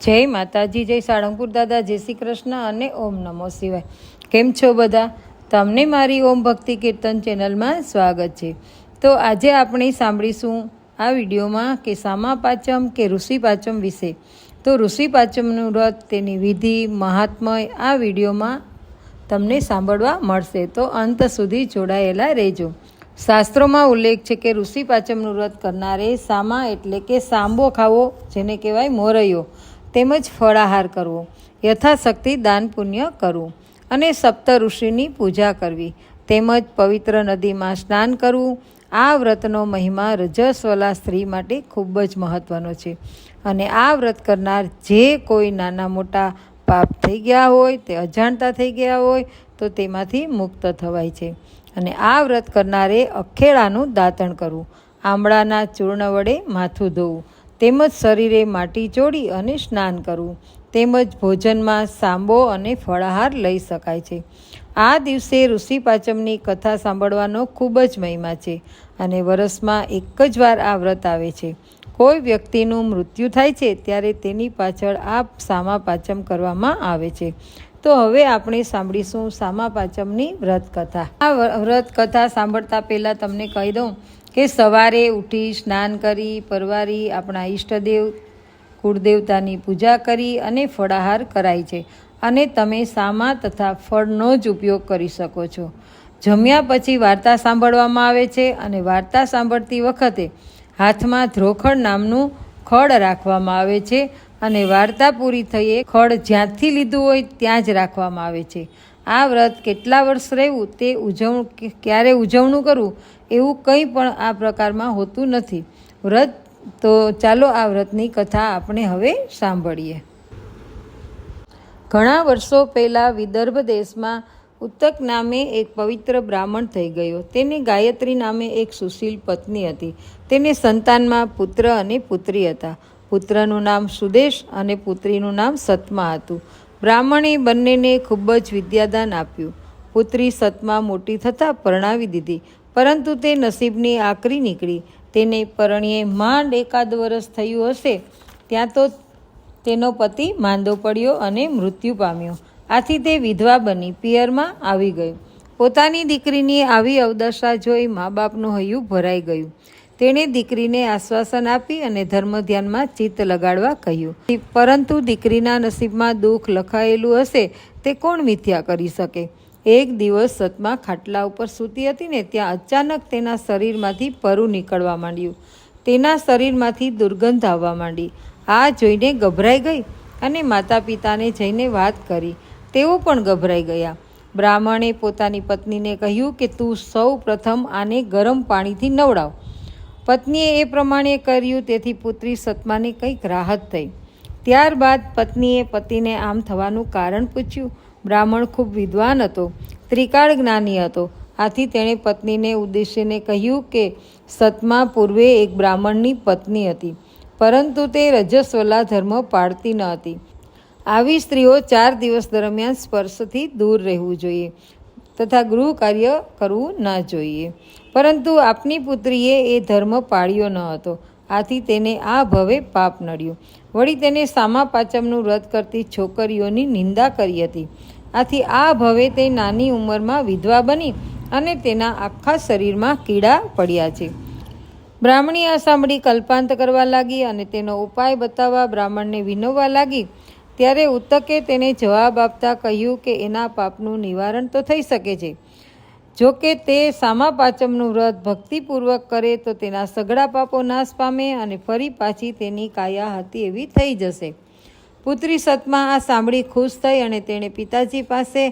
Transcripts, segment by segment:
જય માતાજી, જય સાળંગપુર દાદા, જય શ્રી કૃષ્ણ અને ઓમ નમો શિવાય. કેમ છો બધા? તમને મારી ઓમ ભક્તિ કીર્તન ચેનલમાં સ્વાગત છે. તો આજે આપણે સાંભળીશું આ વિડીયોમાં કે સામા પાચમ કે ઋષિ પાચમ વિશે. તો ઋષિ પાચમનું વ્રત, તેની વિધિ, મહાત્મય આ વિડીયોમાં તમને સાંભળવા મળશે. તો અંત સુધી જોડાયેલા રહેજો. શાસ્ત્રોમાં ઉલ્લેખ છે કે ઋષિ પાચમનું વ્રત કરનારે સામા એટલે કે સાંબો ખાવો, જેને કહેવાય મોરૈયો. તેમજ ફળાહાર કરવો, યથાશક્તિ દાન પુણ્ય કરવું અને સપ્ત ઋષિની પૂજા કરવી. તેમજ પવિત્ર નદીમાં સ્નાન કરવું. આ વ્રતનો મહિમા રજસ્વલા સ્ત્રી માટે ખૂબ જ મહત્ત્વનો છે. અને આ વ્રત કરનાર જે કોઈ નાના મોટા પાપ થઈ ગયા હોય, તે અજાણતા થઈ ગયા હોય, તો તેમાંથી મુક્ત થવાય છે. અને આ વ્રત કરનારે અખેડાનું દાંતણ કરવું. આંબળાના ચૂર્ણ વડે માથું ધોવું. તેમજ શરીરે માટી ચોડી અને સ્નાન કરવું. તેમજ ભોજનમાં સાંબો અને ફળાહાર લઈ શકાય છે. આ દિવસે ઋષિ પાચમની કથા સાંભળવાનો ખૂબ જ મહિમા છે અને વરસમાં એક જ વાર આ વ્રત આવે છે. કોઈ વ્યક્તિનું મૃત્યુ થાય છે ત્યારે તેની પાછળ આ સામા પાચમ કરવામાં આવે છે. તો હવે આપણે સાંભળીશું સામા પાચમની વ્રત કથા. આ વ્રત કથા સાંભળતા પહેલાં તમને કહી દઉં કે સવારે ઉઠી સ્નાન કરી, પરવારી આપણા ઈષ્ટદેવ, કુળદેવતાની પૂજા કરી અને ફળાહાર કરાય છે. અને તમે સામા તથા ફળનો જ ઉપયોગ કરી શકો છો. જમ્યા પછી વાર્તા સાંભળવામાં આવે છે અને વાર્તા સાંભળતી વખતે હાથમાં ધ્રોખડ નામનું ખડ રાખવામાં આવે છે અને વાર્તા પૂરી થઈએ ખડ જ્યાંથી લીધું હોય ત્યાં જ રાખવામાં આવે છે. આ વ્રત કેટલા વર્ષ રહેવું તે ઉજવણું ક્યારે ઉજવણું કરવું એવું કંઈ પણ આ પ્રકારમાં હોતું નથી. વ્રત તો ચાલો આ વ્રતની કથા આપણે હવે સાંભળીએ. ઘણા વર્ષો પહેલાં વિદર્ભ દેશમાં ઉત્તક નામે એક પવિત્ર બ્રાહ્મણ થઈ ગયો. તેને ગાયત્રી નામે એક સુશીલ પત્ની હતી. તેને સંતાનમાં પુત્ર અને પુત્રી હતા. પુત્રનું નામ સુદેશ અને પુત્રીનું નામ સતમા હતું. બ્રાહ્મણે બંનેને ખૂબ જ વિદ્યાદાન આપ્યું. પુત્રી સતમા મોટી થતાં પરણાવી દીધી, પરંતુ તે નસીબની આકરી નીકળી. તેને પરણીએ માંડ એકાદ વર્ષ થયું હશે, ત્યાં તો તેનો પતિ માંદો પડ્યો અને મૃત્યુ પામ્યો. આથી તે વિધવા બની, પિયરમાં આવી ગયો. પોતાની દીકરીની આવી અવદશા જોઈ મા બાપનું હૈયું ભરાઈ ગયું. તેણે દીકરીને આશ્વાસન આપી અને ધર્મ ધ્યાનમાં ચિત્ત લગાડવા કહ્યું. પરંતુ દીકરીના નસીબમાં દુઃખ લખાયેલું હશે, તે કોણ મિથ્યા કરી શકે? એક દિવસ સતમા ખાટલા ઉપર સૂતી હતી ને ત્યાં અચાનક તેના શરીરમાંથી પરુ નીકળવા માંડ્યું. તેના શરીરમાંથી દુર્ગંધ આવવા માંડી. આ જોઈને ગભરાઈ ગઈ અને માતા પિતાને જઈને વાત કરી. તેઓ પણ ગભરાઈ ગયા. બ્રાહ્મણે પોતાની પત્નીને કહ્યું કે તું સૌ પ્રથમ આને ગરમ પાણીથી નવડાવ. પત્નીએ એ પ્રમાણે કર્યું, તેથી પુત્રી સતમાને કંઈક રાહત થઈ. ત્યારબાદ પત્નીએ પતિને આમ થવાનું કારણ પૂછ્યું. બ્રાહ્મણ ખૂબ વિદ્વાન હતો, ત્રિકાળ જ્ઞાની હતો. આથી તેણે પત્નીને ઉદ્દેશીને કહ્યું કે સતમા પૂર્વે એક બ્રાહ્મણની પત્ની હતી, પરંતુ તે રજસ્વલા ધર્મ પાળતી ન હતી. આવી સ્ત્રીઓ ચાર દિવસ દરમિયાન સ્પર્શથી દૂર રહેવું જોઈએ. તથા ગૃહ કાર્ય કરવું ન જોઈએ. પરંતુ આપની પુત્રીએ એ ધર્મ પાળ્યો ન હતો. આથી તેને આ ભવે પાપ નડ્યું. વળી તેને સામા પાચમનું વ્રત કરતી છોકરીઓની નિંદા કરી હતી. આથી આ ભવે તે નાની ઉંમરમાં વિધવા બની અને તેના આખા શરીરમાં કીડા પડ્યા છે. બ્રાહ્મણી આ સાંભળી કલ્પાંત કરવા લાગી અને તેનો ઉપાય બતાવવા બ્રાહ્મણને વિનોવા લાગી ત્યારે ઉત્તકે તેને જવાબ આપતા કહ્યું કે એના પાપનું નિવારણ તો થઈ શકે છે. જો કે તે સામા પાચમનું વ્રત ભક્તિપૂર્વક કરે તો તેના સઘળા પાપો નાશ પામે અને ફરી પાછી તેની કાયા હતી એવી થઈ જશે. પુત્રી સતમાં આ સાંભળી ખુશ થઈ અને તેણે પિતાજી પાસે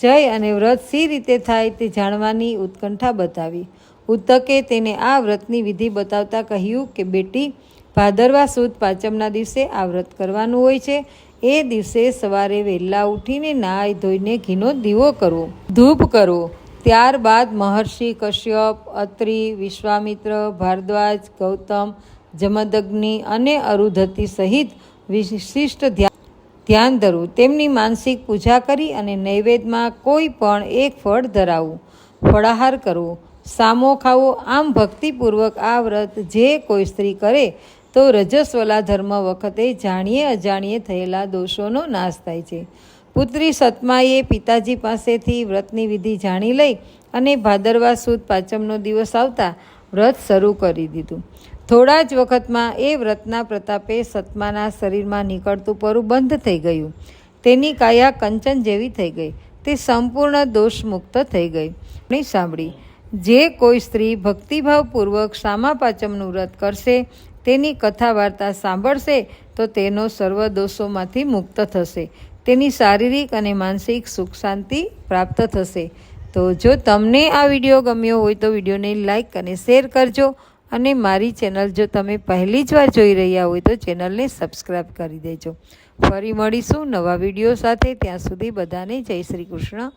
જઈ અને વ્રત સી રીતે થાય તે જાણવાની ઉત્કંઠા બતાવી. ઉત્તકે તેને આ વ્રતની વિધિ બતાવતા કહ્યું કે બેટી, ભાદરવા સુદ પાંચમના દિવસે આ વ્રત કરવાનું હોય છે. એ દિવસે સવારે વહેલા ઉઠીને નાહી ધોઈને ઘીનો દીવો કરવો ધૂપ કરવો ત્યારબાદ મહર્ષિ કશ્યપ, અત્રિ, વિશ્વામિત્ર, ભારદ્વાજ, ગૌતમ, જમદગ્નિ અને અરુધતી સહિત વિશિષ્ટ ધ્યાન ધરવું તેમની માનસિક પૂજા કરી અને નૈવેદ્યમાં કોઈ પણ એક ફળ ધરાવવું ફળાહાર કરવો સામો ખાવો. આમ ભક્તિપૂર્વક આ વ્રત જે કોઈ સ્ત્રી કરે તો રજસ્વલા ધર્મ વખતે જાણીએ અજાણીએ થયેલા દોષોનો નાશ થાય છે. પુત્રી સતમાએ પિતાજી પાસેથી વ્રતની વિધિ જાણી લઈ અને ભાદરવા સુદ પાંચમનો દિવસ આવતા વ્રત શરૂ કરી દીધું. થોડા જ વખતમાં એ વ્રતના પ્રતાપે સતમાના શરીરમાં નીકળતું પરું બંધ થઈ ગયું. તેની કાયા કંચન જેવી થઈ ગઈ. તે સંપૂર્ણ દોષમુક્ત થઈ ગઈ. નહીં સાંભળી, જે કોઈ સ્ત્રી ભક્તિભાવપૂર્વક સામા પાંચમનું વ્રત કરશે તેની કથા વાર્તા સાંભળશે, તો તેનો સર્વ દોષોમાંથી મુક્ત થશે. તેની શારીરિક અને માનસિક સુખ શાંતિ પ્રાપ્ત થશે. તો જો તમને આ વીડિયો ગમ્યો હોય, તો વિડીયોને લાઇક અને શેર કરજો. અને મારી ચેનલ જો તમે પહેલી જ વાર જોઈ રહ્યા હોય, તો ચેનલને સબસ્ક્રાઈબ કરી દેજો. ફરી મળીશું નવા વીડિયો સાથે. ત્યાં સુધી બધાને જય શ્રી કૃષ્ણ.